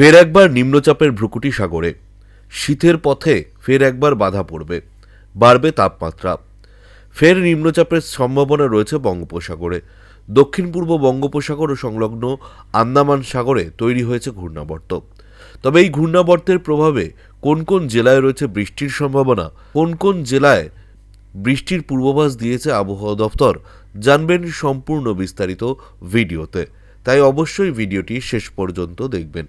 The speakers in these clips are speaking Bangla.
ফের একবার নিম্নচাপের ভ্রুকুটি সাগরে। শীতের পথে ফের একবার বাধা পড়বে। বাড়বে তাপমাত্রা। ফের নিম্নচাপের সম্ভাবনা রয়েছে বঙ্গোপসাগরে। দক্ষিণ পূর্ব বঙ্গোপসাগর ও সংলগ্ন আন্দামান সাগরে তৈরি হয়েছে ঘূর্ণাবর্ত। তবে এই ঘূর্ণাবর্তের প্রভাবে কোন কোন জেলায় রয়েছে বৃষ্টির সম্ভাবনা, কোন কোন জেলায় বৃষ্টির পূর্বাভাস দিয়েছে আবহাওয়া দফতর জানবেন সম্পূর্ণ বিস্তারিত ভিডিওতে। তাই অবশ্যই ভিডিওটি শেষ পর্যন্ত দেখবেন।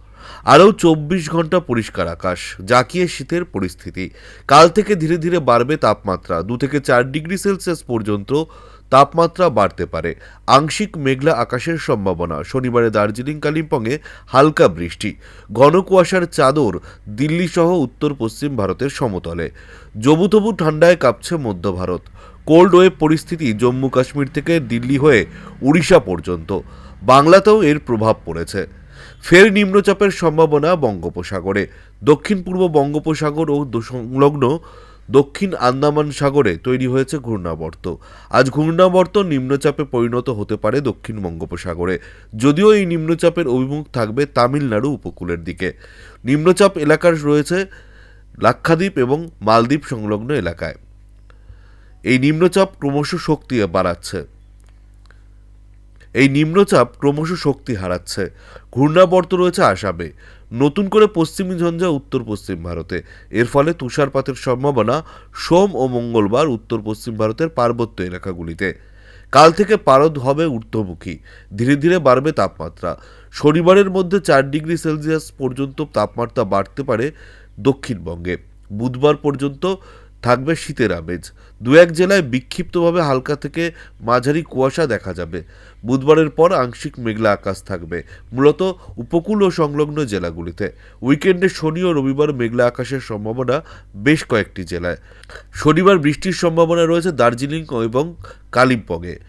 আরও চব্বিশ ঘণ্টা পরিষ্কার আকাশ, জাঁকিয়ে শীতের পরিস্থিতি। কাল থেকে ধীরে ধীরে বাড়বে তাপমাত্রা, দু থেকে চার ডিগ্রি সেলসিয়াস পর্যন্ত তাপমাত্রা বাড়তে পারে। আংশিক মেঘলা আকাশের সম্ভাবনা, শনিবারে দার্জিলিং, কালিম্পংয়ে হালকা বৃষ্টি। ঘন কুয়াশার চাদর দিল্লি সহ উত্তর পশ্চিম ভারতের সমতলে। জবুতবু ঠান্ডায় কাঁপছে মধ্য ভারত। কোল্ড ওয়েভ পরিস্থিতি জম্মু কাশ্মীর থেকে দিল্লি হয়ে উড়িষ্যা পর্যন্ত। বাংলাতেও এর প্রভাব পড়েছে। ফের নিম্নচাপের সম্ভাবনা বঙ্গোপসাগরে। দক্ষিণ পূর্ব বঙ্গোপসাগর ও সংলগ্ন দক্ষিণ আন্দামান সাগরে তৈরি হয়েছে ঘূর্ণাবর্ত। আজ ঘূর্ণাবর্ত নিম্নচাপে পরিণত হতে পারে দক্ষিণ বঙ্গোপসাগরে। যদিও এই নিম্নচাপের অভিমুখ থাকবে তামিলনাড়ু উপকূলের দিকে। নিম্নচাপ এলাকার রয়েছে লাক্ষাদ্বীপ এবং মালদ্বীপ সংলগ্ন এলাকায়। এই নিম্নচাপ ক্রমশ শক্তি বাড়াচ্ছে। এই নিম্নচাপ ক্রমশ শক্তি হারাচ্ছে। ঘূর্ণাবর্ত রয়েছে আসামে। নতুন করে পশ্চিমী ঝঞ্ঝা উত্তর পশ্চিম ভারতে। এর ফলে তুষারপাতের সম্ভাবনা সোম ও মঙ্গলবার উত্তর পশ্চিম ভারতের পার্বত্য এলাকাগুলিতে। কাল থেকে পারদ হবে ঊর্ধ্বমুখী। ধীরে ধীরে বাড়বে তাপমাত্রা। শনিবারের মধ্যে চার ডিগ্রি সেলসিয়াস পর্যন্ত তাপমাত্রা বাড়তে পারে দক্ষিণবঙ্গে। বুধবার পর্যন্ত থাকবে শীতের আমেজ। দু এক জেলায় বিক্ষিপ্তভাবে হালকা থেকে মাঝারি কুয়াশা দেখা যাবে। বুধবারের পর আংশিক মেঘলা আকাশ থাকবে, মূলত উপকূল ও সংলগ্ন জেলাগুলিতে। উইকেন্ডে শনি ও রবিবার মেঘলা আকাশের সম্ভাবনা বেশ কয়েকটি জেলায়। শনিবার বৃষ্টির সম্ভাবনা রয়েছে দার্জিলিং এবং কালিম্পংয়ে।